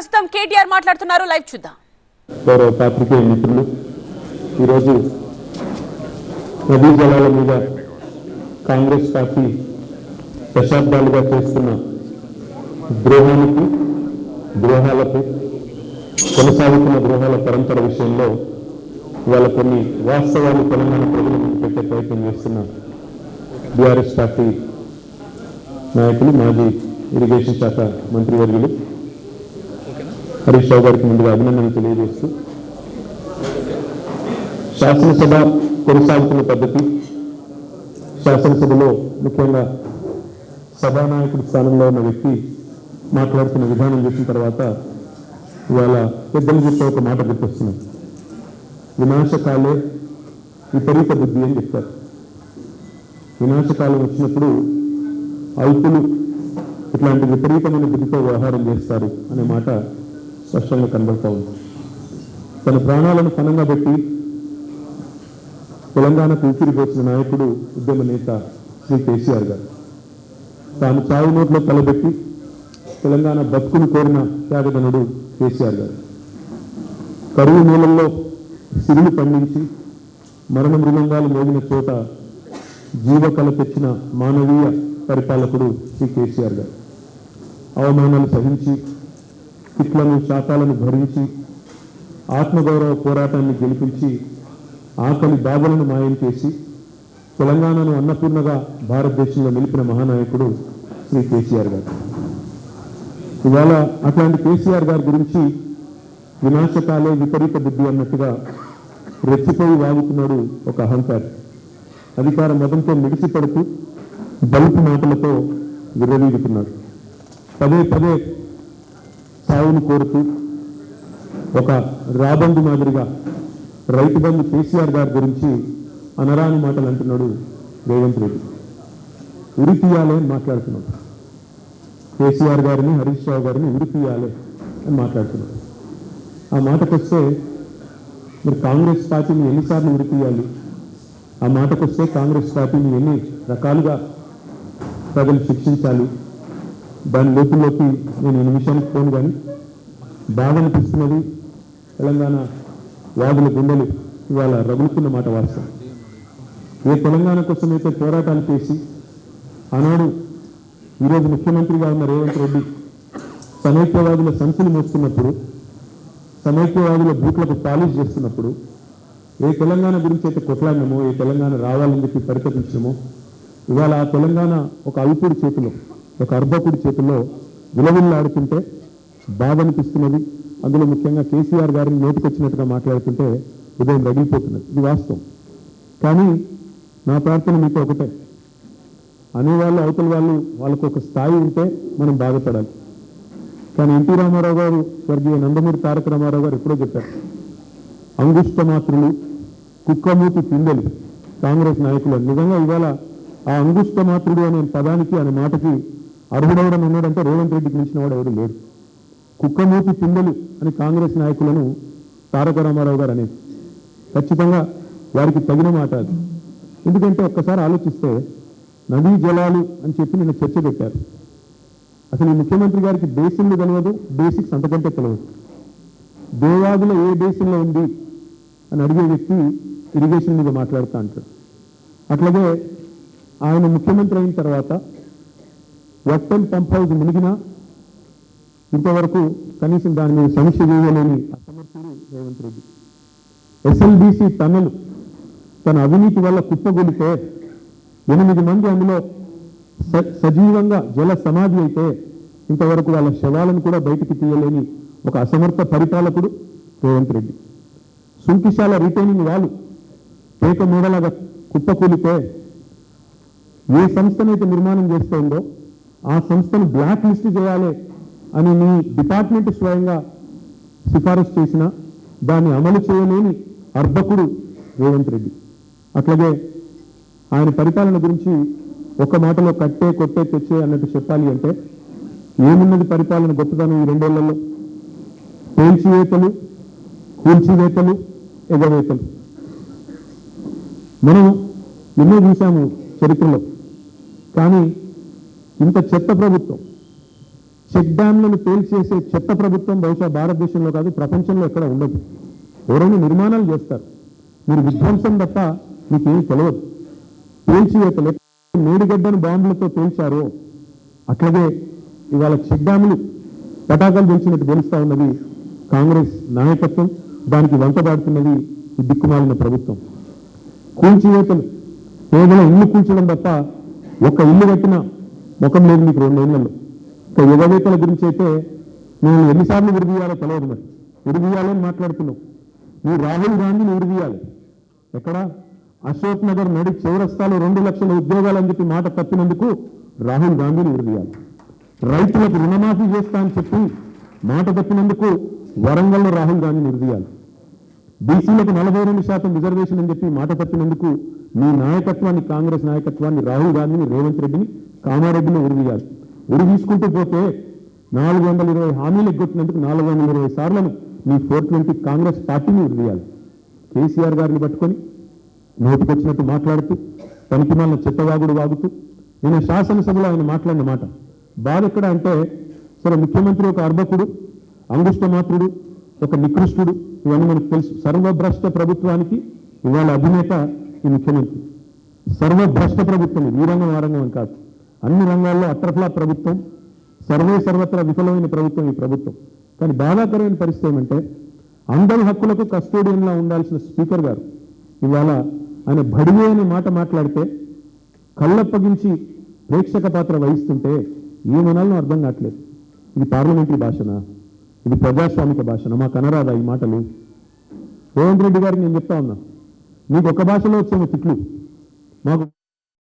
ప్రస్తుతం కేటీఆర్ మాట్లాడుతున్నారు. లైవ్ చూద్దాం. గౌరవ పాత్రికేయ మిత్రులు ఈరోజు నదీ జలాల మీద కాంగ్రెస్ పార్టీ దశాబ్దాలుగా చేస్తున్న ద్రోహానికి ద్రోహాలకు కొనసాగుతున్న ద్రోహాల పరంపర విషయంలో ఇవాళ కొన్ని వాస్తవాలు తెలంగాణ ప్రజల ముందు పెట్టే ప్రయత్నం చేస్తున్న బీఆర్ఎస్ పార్టీ నాయకులు మాజీ ఇరిగేషన్ శాఖ మంత్రివర్యులు. హరీష్ రావు గారికి ముందుగా అభినందనలు తెలియజేస్తూ శాసనసభ కొనసాగుతున్న పద్ధతి శాసనసభలో ముఖ్యంగా సభానాయకుడి స్థానంలో ఉన్న వ్యక్తి మాట్లాడుతున్న విధానం చూసిన తర్వాత ఇవాళ పెద్దలు చెప్పే ఒక మాట గుర్తొస్తున్నాం వినాశకాలే విపరీత బుద్ధి అని చెప్తారు. వినాశకాలం వచ్చినప్పుడు అల్పులు ఇట్లాంటి విపరీతమైన బుద్ధితో వ్యవహారం చేస్తారు అనే మాట స్పష్టంగా కనబడతా ఉంది. తన ప్రాణాలను పనంగా పెట్టి తెలంగాణకు ఊపిరిపోసిన నాయకుడు ఉద్యమ నేత శ్రీ కేసీఆర్ గారు. తాను చావు నోట్లో తలబెట్టి తెలంగాణ బతుకును కోరిన త్యాగధనుడు కేసీఆర్ గారు. కరువు నీళ్ళల్లో సిరులు పండించి మరణ మృదంగాలు మోగిన చోట జీవకళ తెచ్చిన మానవీయ పరిపాలకుడు శ్రీ కేసీఆర్ గారు. అవమానాలు సహించి తిట్లను శాతాలను భరించి ఆత్మగౌరవ పోరాటాన్ని గెలిపించి ఆకలి బాధలను మాయం చేసి తెలంగాణను అన్నపూర్ణగా భారతదేశంలో నిలిపిన మహానాయకుడు శ్రీ కేసీఆర్ గారు. ఇవాళ అట్లాంటి కేసీఆర్ గారి గురించి వినాశకాలే విపరీత బుద్ధి అన్నట్టుగా రెచ్చిపోయి వాగుతున్నాడు ఒక అహంకారి. అధికార మతంతో మిడిసిపడుతూ బలుపు మాటలతో విర్రవీగుతున్నాడు. పదే పదే స్థాయిని కోరుతూ ఒక రాబందు మాదిరిగా రైతు బంధు కేసీఆర్ గారి గురించి అనరాని మాటలు అంటున్నాడు రేవంత్ రెడ్డి. ఉరి తీయాలి అని మాట్లాడుతున్నాడు. కేసీఆర్ గారిని హరీష్ రావు గారిని ఉరి తీయాలి అని మాట్లాడుతున్నాడు. ఆ మాటకొస్తే మీరు కాంగ్రెస్ పార్టీని ఎన్నిసార్లు ఉరి తీయాలి ఆ మాటకొస్తే కాంగ్రెస్ పార్టీని ఎన్ని రకాలుగా ప్రజలు శిక్షించాలి? దాని లోతుల్లోకి నేను ఈ నిమిషానికి పోను కానీ బాధ అనిపిస్తున్నది తెలంగాణ వాదుల గుండెలు ఇవాళ రగులుతున్న మాట వాస్తవం. ఏ తెలంగాణ కోసం అయితే పోరాటాలు చేసి ఆనాడు ఈరోజు ముఖ్యమంత్రిగా ఉన్న రేవంత్ రెడ్డి సమైక్యవాదుల సంచులు మోస్తున్నప్పుడు సమైక్యవాదుల బూట్లకు పాలిష్ చేస్తున్నప్పుడు ఏ తెలంగాణ గురించి అయితే కొట్లాడినామో ఏ తెలంగాణ రావాలని చెప్పి పరితపించడమో ఇవాళ ఆ తెలంగాణ ఒక అల్పుడు చేతిలో ఒక అర్భకుడి చేతిలో విలవిల్లాడుతుంటే బాధ అనిపిస్తున్నది అందులో ముఖ్యంగా కేసీఆర్ గారిని నోటికొచ్చినట్టుగా మాట్లాడుతుంటే ఉదయం రగిలిపోతున్నది. ఇది వాస్తవం. కానీ నా ప్రార్థన మీకు ఒకటే. అనేవాళ్ళు అవతల వాళ్ళు వాళ్ళకు ఒక స్థాయి ఉంటే మనం బాధపడాలి. కానీ ఎన్టీ రామారావు గారు స్వర్గీయ నందమూరి తారక రామారావు గారు ఎప్పుడో చెప్పారు అంగుష్ట మాత్రులు కుక్కమూతి పిందెలు కాంగ్రెస్ నాయకులు నిజంగా ఇవాళ ఆ అంగుష్టమాత్రుడు అనే పదానికి అనే మాటకి అర్హుడెవడని ఉన్నాడంటే రేవంత్ రెడ్డికి మించిన వాడు ఎవరు లేడు. కుక్కమూతి పిండలు అని కాంగ్రెస్ నాయకులను తారక రామారావు గారు అనేది ఖచ్చితంగా వారికి తగిన మాట అది. ఎందుకంటే ఒక్కసారి ఆలోచిస్తే నదీ జలాలు అని చెప్పి నిన్న చర్చ పెట్టారు. అసలు ఈ ముఖ్యమంత్రి గారికి బేసిన్లు తెలియదు బేసిక్స్ అంతకంటే తెలియదు దేవాదులో ఏ బేసిన్లో ఉంది అని అడిగే వ్యక్తి ఇరిగేషన్ మీద మాట్లాడుతూ అంటాడు. అట్లాగే ఆయన ముఖ్యమంత్రి అయిన తర్వాత వట్టల్ పంప్ హౌస్ మునిగినా ఇంతవరకు కనీసం దాని మీద సమీక్ష చేయలేని అసమర్థుడు రేవంత్ రెడ్డి. ఎస్ఎల్బీసీ టన్నలు తన అవినీతి వల్ల కుప్పగొలితే ఎనిమిది మంది అందులో స- సజీవంగా జల సమాధి అయితే ఇంతవరకు వాళ్ళ శవాలను కూడా బయటికి తీయలేని ఒక అసమర్థ పరిపాలకుడు రేవంత్ రెడ్డి. సుంకిశాల రిటైనింగ్ వాళ్ళు పేక మూడలాగా కుప్పకూలితే ఏ సంస్థనైతే నిర్మాణం చేస్తుందో ఆ సంస్థను బ్లాక్ లిస్ట్ చేయాలి అని మీ డిపార్ట్మెంట్ స్వయంగా సిఫారసు చేసిన దాన్ని అమలు చేయలేని అర్ధకుడు రేవంత్ రెడ్డి. అట్లాగే ఆయన పరిపాలన గురించి ఒక మాటలో కట్టే కొట్టే తెచ్చే అన్నట్టు చెప్పాలి అంటే ఏమున్నది పరిపాలన గొప్పతనం ఈ రెండేళ్ళలో? పేల్చివేతలు కూల్చివేతలు ఎగవేతలు. మనం ఎన్నో చూసాము చరిత్రలో. కానీ ఇంత చెత్త ప్రభుత్వం చెక్ డ్యాంలను పేల్చేసే చెత్త ప్రభుత్వం బహుశా భారతదేశంలో కాదు ప్రపంచంలో ఎక్కడ ఉండదు. ఎవరైనా నిర్మాణాలు చేస్తారు. మీరు విధ్వంసం తప్ప మీకేం తెలియదు. పేల్చివేతలు మేడిగడ్డను బాంబులతో పేల్చారో అట్లాగే ఇవాళ చెక్ డ్యాములు పటాకాలు తెలిసినట్టు తెలుస్తూ ఉన్నది కాంగ్రెస్ నాయకత్వం దానికి వంటబాడుతున్నది ఈ దిక్కుమాలిన ప్రభుత్వం. కూల్చివేతలు కేవలం ఇల్లు కూల్చడం తప్ప ఒక్క ఇల్లు కట్టిన ముఖం లేదు మీకు రెండేళ్ళలో ఇక యువవేతల గురించి అయితే నేను ఎన్నిసార్లు విడిదీయాలో తెలియదు మరి. విడిదీయాలని మాట్లాడుతున్నాం నువ్వు రాహుల్ గాంధీని విడిదీయాలి ఎక్కడ? అశోక్ నగర్ నడి చౌరస్తాలో రెండు లక్షల ఉద్యోగాలు అని చెప్పి మాట తప్పినందుకు రాహుల్ గాంధీని విడిదీయాలి రైతులకు రుణమాఫీ చేస్తా అని చెప్పి మాట తప్పినందుకు వరంగల్లో రాహుల్ గాంధీని విడిదీయాలి బీసీలకు నలభై రెండు శాతం రిజర్వేషన్ అని చెప్పి మాట తప్పినందుకు మీ నాయకత్వాన్ని కాంగ్రెస్ నాయకత్వాన్ని రాహుల్ గాంధీని రేవంత్ రెడ్డిని కామారెడ్డిని ఉరిదీయాలి ఉరి తీసుకుంటూ పోతే నాలుగు వందల ఇరవై హామీలు ఎగ్గొట్టినందుకు నాలుగు వందల ఇరవై సార్లను మీ ఫోర్ ట్వంటీ కాంగ్రెస్ పార్టీని ఉరిదీయాలి కేసీఆర్ గారిని పట్టుకొని నోటికొచ్చినట్టు మాట్లాడుతూ పనికిమాలిన చెత్తవాగుడు వాగుతూ నేను శాసనసభలో ఆయన మాట్లాడిన మాట. బాధ ఎక్కడ అంటే సరే ముఖ్యమంత్రి ఒక అర్భకుడు అంగుష్టమాత్రుడు ఒక నికృష్టుడు ఇవన్నీ మనకు తెలుసు. సర్వభ్రష్ట ప్రభుత్వానికి ఇవాళ అధినేత ఈ ముఖ్యమంత్రి. సర్వభ్రష్ట ప్రభుత్వం ఈ రంగం ఆ రంగం అని కాదు. అన్ని రంగాల్లో అట్రఫ్లా ప్రభుత్వం సర్వే సర్వత్రా విఫలమైన ప్రభుత్వం ఈ ప్రభుత్వం. కానీ బాధాకరమైన పరిస్థితి ఏమంటే అందరి హక్కులకు కస్టోడియన్లా ఉండాల్సిన స్పీకర్ గారు ఇవాళ ఆయన బడివే అనే మాట మాట్లాడితే కళ్ళప్పగించి ప్రేక్షక పాత్ర వహిస్తుంటే ఏమనాలను అర్థం కావట్లేదు. ఇది పార్లమెంటరీ భాషనా? ఇది ప్రజాస్వామిక భాషనా? మాకు అనరాదా ఈ మాటలు? రేవంత్ రెడ్డి గారికి నేను చెప్తా ఉన్నా నీకు ఒక భాషలో వచ్చేమో తిట్లు మాకు